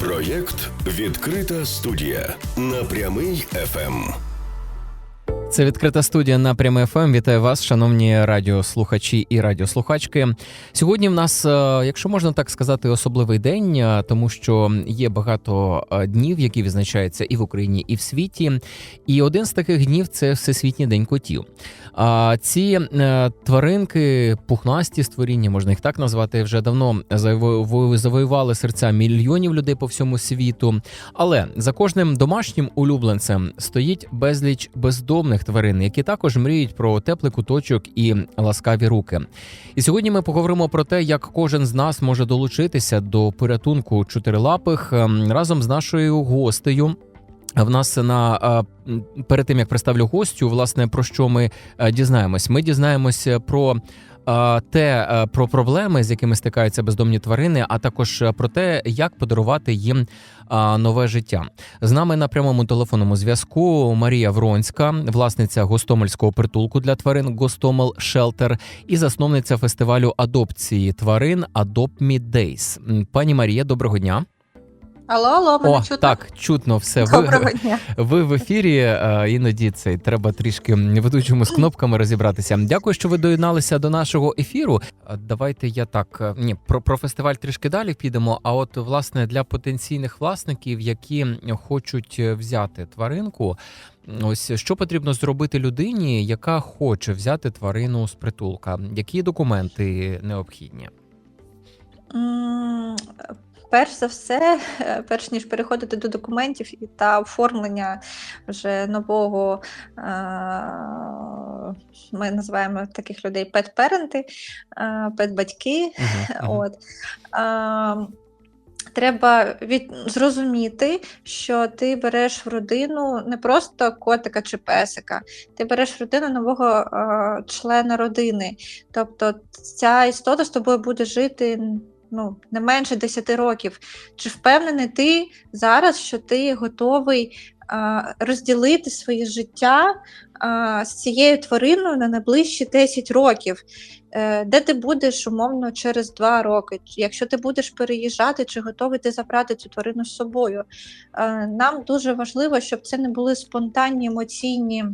Проєкт Відкрита студія на прямий Ем. ФМ. Це відкрита студія на пряме ФМ. Вітаю вас, шановні радіослухачі і радіослухачки. Сьогодні в нас, е, якщо можна так сказати, особливий день, е, тому що є багато е, днів, які відзначаються і в Україні, і в світі. І один з таких днів це Всесвітній день котів. А ці е, тваринки, пухнасті створіння, можна їх так назвати, вже давно заво- завоювали серця мільйонів людей по всьому світу. Але за кожним домашнім улюбленцем стоїть безліч бездомних тварин, які також мріють про теплий куточок і ласкаві руки. І сьогодні ми поговоримо про те, як кожен з нас може долучитися до порятунку чотирилапих ем, разом з нашою гостею. В нас на перед тим як представлю гостю, власне про що ми е, дізнаємось. Ми дізнаємося про те, е, про проблеми, з якими стикаються бездомні тварини, а також е, про те, як подарувати їм нове життя. З нами на прямому телефонному зв'язку Марія Вронська, власниця гостомельського притулку для тварин Гостомел Шелтер і засновниця фестивалю адопції тварин Adopt Me Days. Пані Марія, доброго дня. Алло, алло, мене О, чутно? так, чутно все. Ви, дня. ви в ефірі. е, Іноді це треба трішки ведучому з кнопками розібратися. Дякую, що ви доєдналися до нашого ефіру. Давайте я так е, ні про, про фестиваль трішки далі підемо. А от власне для потенційних власників, які хочуть е, взяти тваринку. Ось що потрібно зробити людині, яка хоче взяти тварину з притулка? Які документи необхідні? Перш за все, е, перш ніж переходити до документів і та оформлення вже нового, е, ми називаємо таких людей пет-перенти, е, пет-батьки. Мгм, мгм. От. Треба від... зрозуміти, що ти береш в родину не просто котика чи песика, ти береш в родину нового а, члена родини. Тобто ця істота з тобою буде жити ну, не менше 10 років. Чи впевнений ти зараз, що ти готовий а, розділити своє життя а, з цією твариною на найближчі 10 років? Е, де ти будеш умовно через два роки, якщо ти будеш переїжджати, чи готовий ти забрати цю тварину з собою. Е, Нам дуже важливо, щоб це не були спонтанні емоційні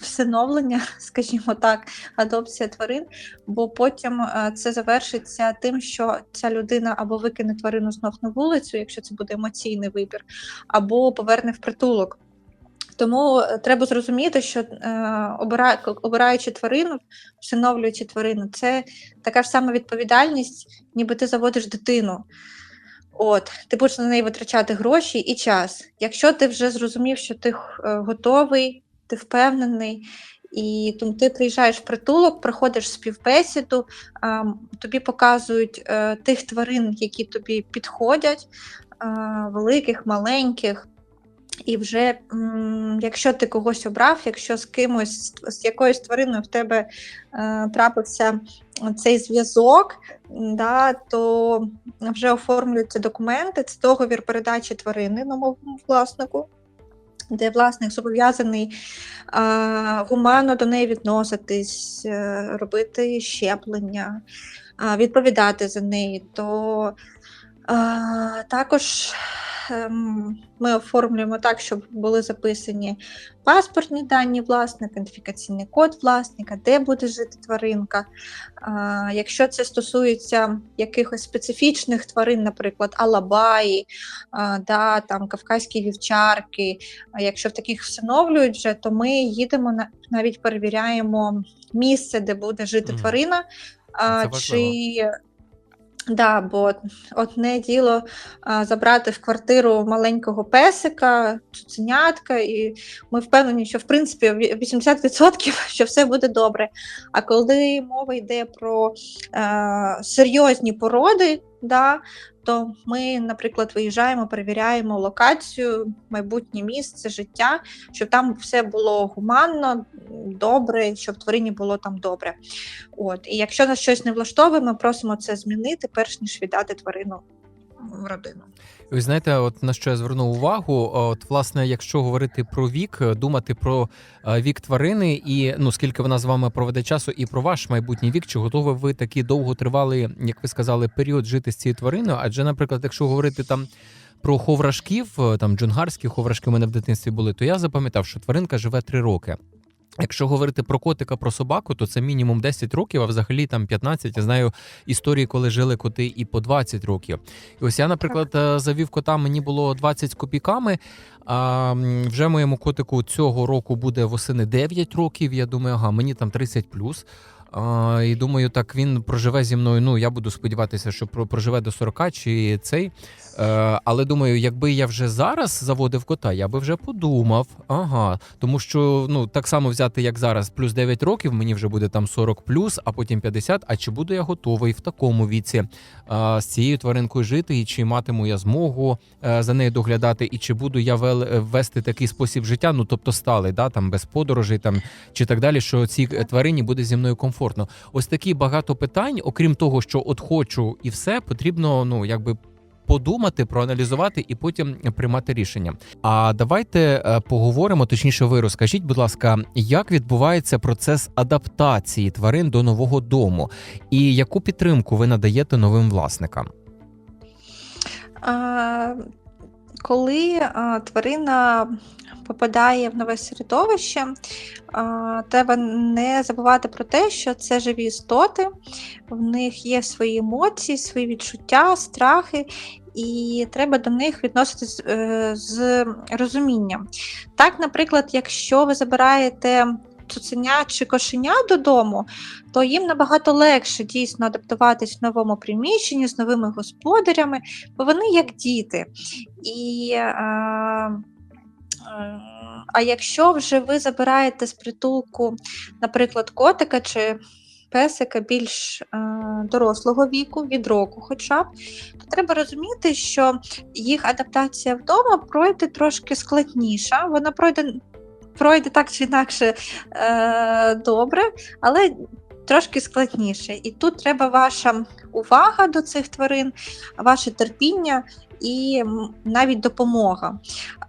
всиновлення, скажімо так, адопція тварин, бо потім е, це завершиться тим, що ця людина або викине тварину знов на вулицю, якщо це буде емоційний вибір, або поверне в притулок. Тому е, треба зрозуміти, що е, обира, обираючи тварину, всиновлюючи тварину, це така ж сама відповідальність, ніби ти заводиш дитину. От, ти будеш на неї витрачати гроші і час. Якщо ти вже зрозумів, що ти е, готовий, ти впевнений, і тому ти приїжджаєш в притулок, проходиш співбесіду, тобі показують е, тих тварин, які тобі підходять, великих, маленьких. І вже якщо ти когось обрав, якщо з кимось, з якоюсь твариною в тебе е, трапився цей зв'язок, да, то вже оформлюються документи, це договір передачі тварини новому власнику, де власник зобов'язаний гуманно до неї відноситись, е, робити щеплення, відповідати за неї. То також ем, ми оформлюємо так, щоб були записані паспортні дані власника, ідентифікаційний код власника, де буде жити тваринка. Якщо це стосується якихось специфічних тварин, наприклад, алабаї, да, там, кавказькі вівчарки, якщо в таких всиновлюють вже, то ми їдемо навіть перевіряємо місце, де буде жити тварина. Це важливо. чи Да, бо одне діло а, забрати в квартиру маленького песика, цуценятка, і ми впевнені, що в принципі ві- 80% що все буде добре. А коли мова йде про а, серйозні породи, да, то ми, наприклад, виїжджаємо, перевіряємо локацію, майбутнє місце, життя, щоб там все було гуманно, добре, щоб тварині було там добре. От, і якщо нас щось не влаштовує, ми просимо це змінити, перш ніж віддати тварину в родину. Ви знаєте, от на що я звернув увагу, от власне, якщо говорити про вік, думати про е, вік тварини, і ну скільки вона з вами проведе часу, і про ваш майбутній вік, чи готові ви такий довготривалий, як ви сказали, період жити з цією твариною? Адже, наприклад, якщо говорити там. Про ховрашків, е, там джунгарські ховрашки у мене в дитинстві були, то я запам'ятав, що тваринка живе 3 роки. Якщо говорити про котика, про собаку, то це мінімум 10 років, а взагалі там 15. Я знаю історії, коли жили коти і по 20 років. І ось я, наприклад, так. завів кота, мені було 20 з копійками. А вже моєму котику цього року буде восени 9 років. Я думаю, ага, мені там 30 плюс. А, і думаю, так він проживе зі мною. Ну я буду сподіватися, що про- проживе до 40 чи цей. Е, але думаю, якби я вже зараз заводив кота, я би вже подумав. Ага, тому що ну так само взяти, як зараз, плюс 9 років, мені вже буде там 40 плюс, а потім 50. А чи буду я готовий в такому віці е, з цією тваринкою жити, і чи матиму я змогу е, за нею доглядати, і чи буду я вел, е, вести такий спосіб життя, ну тобто сталий, да, там без подорожей, там чи так далі, що цій е, тварині буде зі мною комфортно. Ось такі багато питань, окрім того, що от хочу і все, потрібно ну якби. Подумати, проаналізувати і потім приймати рішення. А давайте е, поговоримо. Точніше, ви розкажіть, будь ласка, як відбувається процес адаптації тварин до нового дому, і яку підтримку ви надаєте новим власникам? Коли а, тварина попадає в нове середовище, а, треба не забувати про те, що це живі істоти, в них є свої емоції, свої відчуття, страхи, і треба до них відноситись е, з розумінням. Так, наприклад, якщо ви забираєте цуценя чи кошеня додому, то їм набагато легше дійсно адаптуватись в новому приміщенні з новими господарями, бо вони як діти. І, е, е, а якщо вже ви забираєте з притулку, наприклад, котика чи песика більш е, дорослого віку, від року хоча б, то треба розуміти, що їх адаптація вдома пройде трошки складніша, вона пройде. Пройде так чи інакше е, добре, але трошки складніше. І тут треба ваша увага до цих тварин, ваше терпіння і навіть допомога.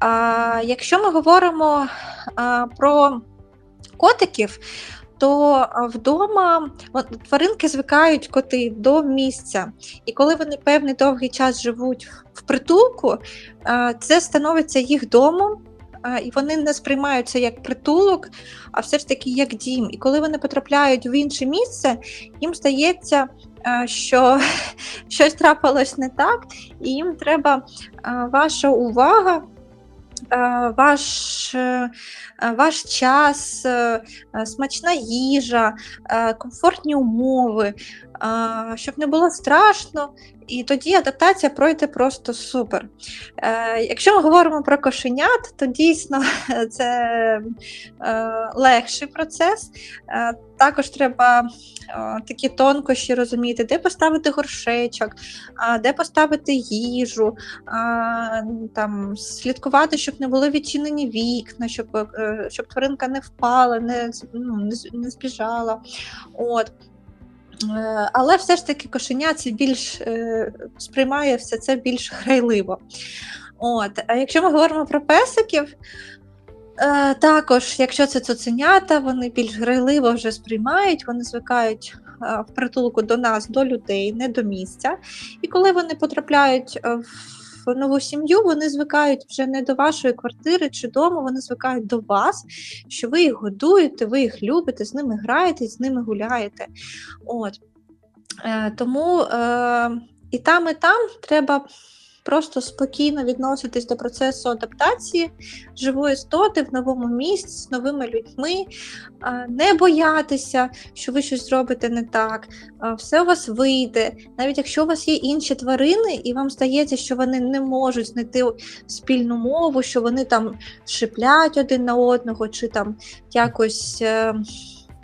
А, якщо ми говоримо а, про котиків, то вдома тваринки звикають коти до місця. І коли вони певний довгий час живуть в притулку, це становиться їх домом. І вони не сприймаються як притулок, а все ж таки як дім. І коли вони потрапляють в інше місце, їм здається, що щось трапилось не так, і їм треба ваша увага, ваш, ваш час, смачна їжа, комфортні умови, щоб не було страшно, і тоді адаптація пройде просто супер. Е, Якщо ми говоримо про кошенят, то дійсно це е, легший процес. Е, Також треба такі тонкощі розуміти, де поставити горшечок, де поставити їжу, там, слідкувати, щоб не були відчинені вікна, щоб, щоб тваринка не впала, не, ну, не збіжала. От. Е, Але все ж таки кошеня це більш е, сприймає все це більш грайливо. От. А якщо ми говоримо про песиків, е, також, якщо це цуценята, вони більш грайливо вже сприймають, вони звикають в притулку до нас, до людей, не до місця. І коли вони потрапляють е, нову сім'ю, вони звикають вже не до вашої квартири чи дому, вони звикають до вас, що ви їх годуєте, ви їх любите, з ними граєте, з ними гуляєте. От. Е, тому е, і там, і там треба просто спокійно відноситись до процесу адаптації живої істоти в новому місці з новими людьми, не боятися, що ви щось зробите не так, все у вас вийде. Навіть якщо у вас є інші тварини, і вам здається, що вони не можуть знайти спільну мову, що вони там шиплять один на одного, чи там якось. е,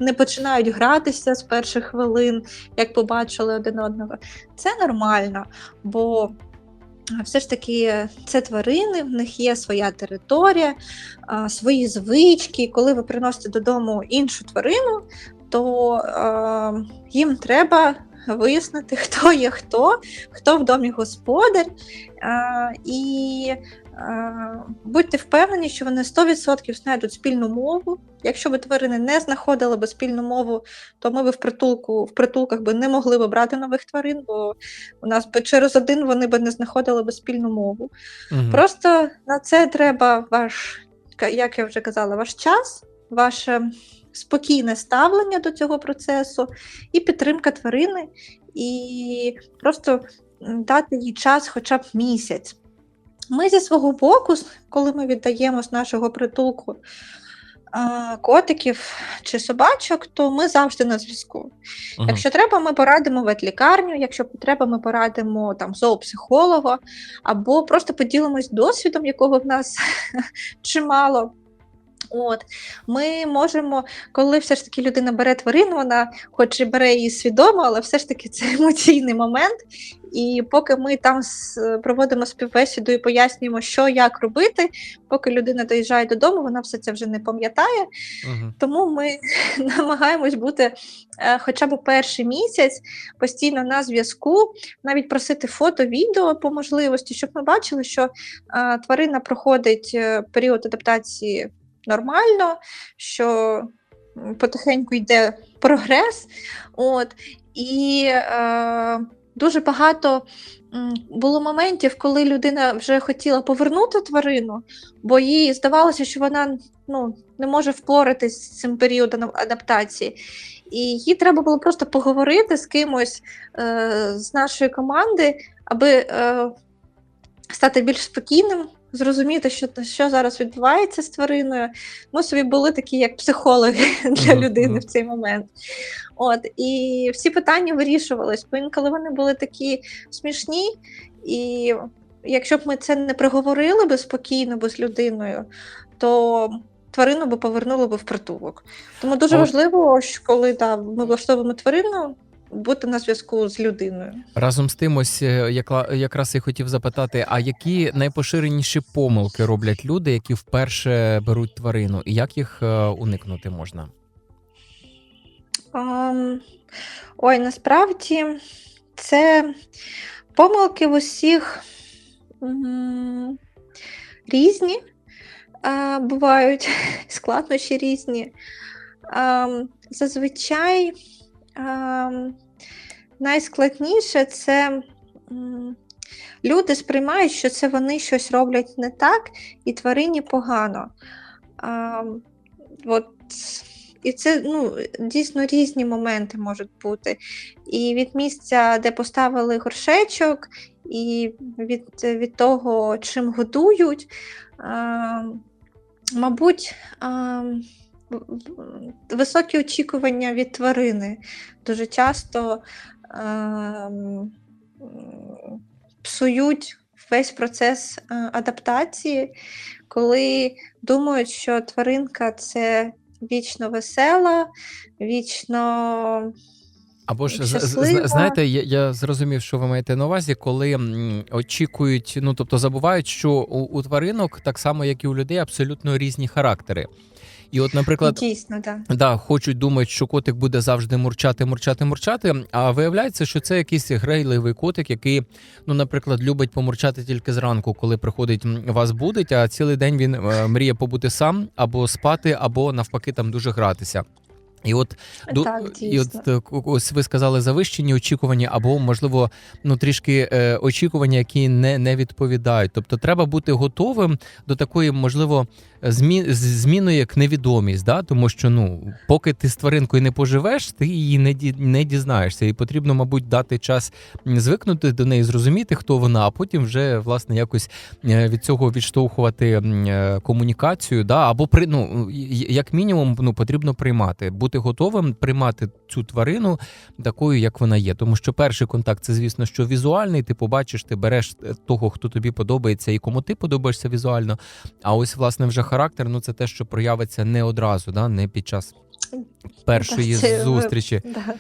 Не починають гратися з перших хвилин, як побачили один одного. Це нормально, бо все ж таки це тварини, в них є своя територія, свої звички. Коли ви приносите додому іншу тварину, то а, їм треба вияснити, хто є хто, хто в домі господар. Е, і е, будьте впевнені, що вони 100% знайдуть спільну мову. Якщо б тварини не знаходили б спільну мову, то ми б в притулку в притулках би не могли б брати нових тварин, бо у нас би через один вони б не знаходили б спільну мову. Мгм. Просто на це треба ваш, як я вже казала, ваш час, ваше спокійне ставлення до цього процесу і підтримка тварини, і просто дати їй час хоча б місяць. Ми зі свого боку, коли ми віддаємо з нашого притулку котиків чи собачок, то ми завжди на зв'язку. Мгм. Якщо треба, ми порадимо ветлікарню, якщо треба, ми порадимо там зоопсихолога, або просто поділимось досвідом, якого в нас чимало. От ми можемо, коли все ж таки людина бере тварину, вона хоч і бере її свідомо, але все ж таки це емоційний момент. І поки ми там проводимо співбесіду і пояснюємо, що як робити, поки людина доїжджає додому, вона все це вже не пам'ятає. Мгм. Тому ми намагаємось бути е, хоча б перший місяць постійно на зв'язку, навіть просити фото, відео по можливості, щоб ми бачили, що е, тварина проходить е, період адаптації нормально, що потихеньку йде прогрес. От, і е, дуже багато було моментів, коли людина вже хотіла повернути тварину, бо їй здавалося, що вона ну, не може впоратись з цим періодом адаптації. І їй треба було просто поговорити з кимось е, з нашої команди, аби е, стати більш спокійним, зрозуміти, що, що зараз відбувається з твариною. Ми собі були такі, як психологи для людини в цей момент. От, і всі питання вирішувались, бо інколи вони були такі смішні, і якщо б ми це не проговорили би спокійно би з людиною, то тварину би повернули би в притулок. Тому дуже важливо, що коли да, ми влаштовуємо тварину, бути на зв'язку з людиною. Разом з тим, ось е, якла- якраз я хотів запитати: а які найпоширеніші помилки роблять люди, які вперше беруть тварину, і як їх е, уникнути можна? Ам, ой, насправді це помилки в усіх різні а, бувають, складнощі різні. Ам, зазвичай ам, найскладніше це люди сприймають, що це вони щось роблять не так, і тварині погано. Ам, от, і це ну, дійсно різні моменти можуть бути. І від місця, де поставили горшечок, і від, від того, чим годують. А, мабуть, а, високі очікування від тварини дуже часто а, псують весь процес адаптації, коли думають, що тваринка це вічно весела, вічно Або ж щаслива. знаєте, я, я зрозумів, що ви маєте на увазі, коли очікують, ну тобто забувають, що у, у тваринок, так само як і у людей, абсолютно різні характери. І, от, наприклад, дійсно, так. Да, хочуть думати, що котик буде завжди мурчати, мурчати, мурчати. А виявляється, що це якийсь грейливий котик, який, ну, наприклад, любить помурчати тільки зранку, коли приходить вас будить, а цілий день він е, мріє побути сам або спати, або навпаки там дуже гратися. І от Так, і от е, ось ви сказали завищені очікування, або можливо, ну трішки е, очікування, які не, не відповідають. Тобто, треба бути готовим до такої, можливо, змі... з- зміною як невідомість, да? тому що ну, поки ти з тваринкою не поживеш, ти її не, ді... не дізнаєшся. І потрібно, мабуть, дати час звикнути до неї, зрозуміти, хто вона, а потім вже власне якось е, від цього відштовхувати е, комунікацію. Да? Або при ну, як мінімум, ну, потрібно приймати, бути готовим приймати цю тварину такою, як вона є. Тому що перший контакт це, звісно, що візуальний. Ти побачиш, ти береш е, того, хто тобі подобається і кому ти подобаєшся візуально. А ось власне вже характер, ну це те, що проявиться не одразу, да? не під час першої це зустрічі. Да.